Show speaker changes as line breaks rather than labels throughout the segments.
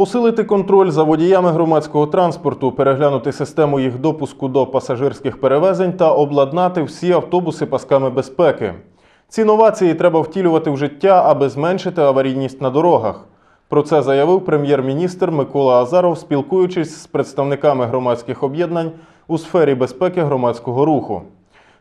Посилити контроль за водіями громадського транспорту, переглянути систему їх допуску до пасажирських перевезень та обладнати всі автобуси пасками безпеки. Ці новації треба втілювати в життя, аби зменшити аварійність на дорогах. Про це заявив прем'єр-міністр Микола Азаров, спілкуючись з представниками громадських об'єднань у сфері безпеки громадського руху.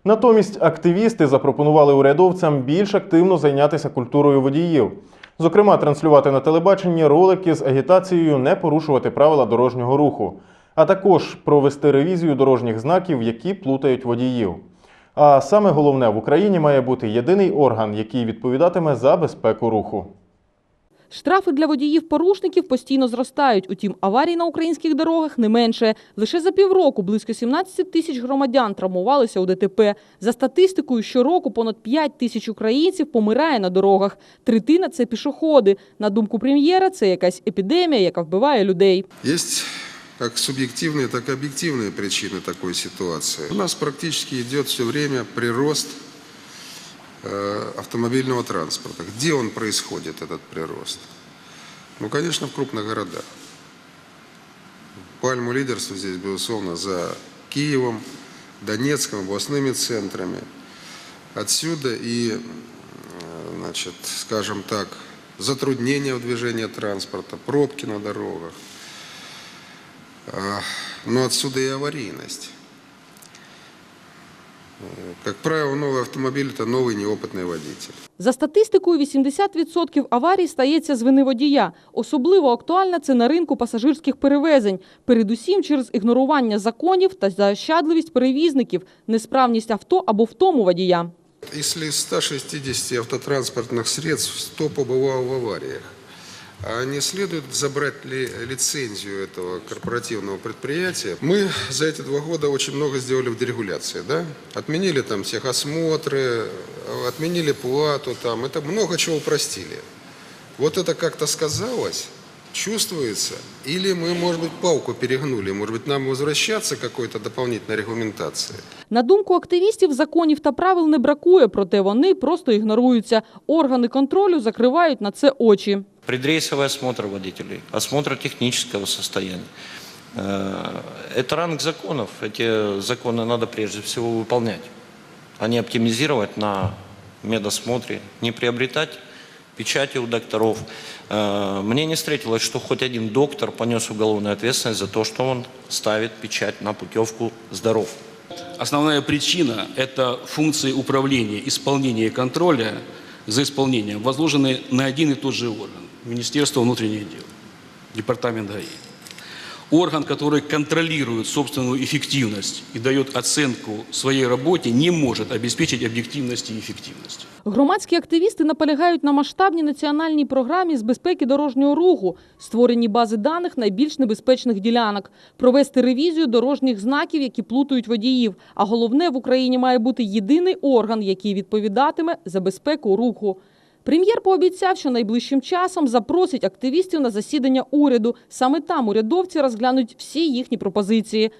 Натомість активісти запропонували урядовцям більш активно зайнятися культурою водіїв, зокрема, транслювати на телебаченні ролики з агітацією не порушувати правила дорожнього руху, а також провести ревізію дорожніх знаків, які плутають водіїв. А саме головне в Україні має бути єдиний орган, який відповідатиме за безпеку руху.
Штрафи для водіїв-порушників постійно зростають. Утім, аварій на українських дорогах не менше. Лише за півроку близько 17 тисяч громадян травмувалися у ДТП. За статистикою, щороку понад 5 тисяч українців помирає на дорогах. Третина – це пішоходи. На думку прем'єра, це якась епідемія, яка вбиває людей.
Есть как субъективные, так и объективные причины такой ситуации. У нас практически идет все время прирост э, автомобильного транспорта. Где он происходит, этот прирост? Ну, конечно, в крупных городах. Пальму лидерства здесь, безусловно, за Киевом, Донецком, областными центрами. Отсюда и, э, значит, скажем так, затруднения в движении транспорта, пробки на дорогах. А, Но отсюда и аварийность. Э, Как правило, новый автомобиль – это новый неопытный водитель.
За статистикою, 80% аварій стається з вини водія. Особливо актуально це на ринку пасажирських перевезень. Передусім через ігнорування законів та заощадливість перевізників, несправність авто або втому водія.
Если из 160 автотранспортных средств 100 побывало в авариях, а не следует забрать ли лицензию этого корпоративного предприятия? Мы за эти два года очень много сделали в дерегуляции, да? Отменили там техосмотры, отменили плату там, это много чего упростили. Вот это как-то сказалось, чувствуется, или мы, может быть, палку перегнули, может быть, нам возвращаться к какой-то дополнительной регламентации?
На думку активістів, законів та правил не бракує, проте вони просто ігноруються. Органи контролю закривають на це очі.
Предрейсовый осмотр водителей, осмотр технического состояния. Э, Это ранг законов. Эти законы надо прежде всего выполнять, а не оптимизировать на медосмотре, не приобретать печати у докторов. Э, Мне не встретилось, что хоть один доктор понес уголовную ответственность за то, что он ставит печать на путевку «Здоров».
Основная причина – это функции управления, исполнения и контроля за исполнением, возложены на один и тот же орган – Министерство внутренних дел, Департамент ГАИ. Орган, который контролирует собственную эффективность и дает оценку своей работе, не может обеспечить объективность и эффективность.
Громадські активісти наполягають на масштабній національній програмі з безпеки дорожнього руху, створенні бази даних найбільш небезпечних ділянок, провести ревізію дорожніх знаків, які плутають водіїв. А головне, в Україні має бути єдиний орган, який відповідатиме за безпеку руху. Прем'єр пообіцяв, що найближчим часом запросить активістів на засідання уряду. Саме там урядовці розглянуть всі їхні пропозиції.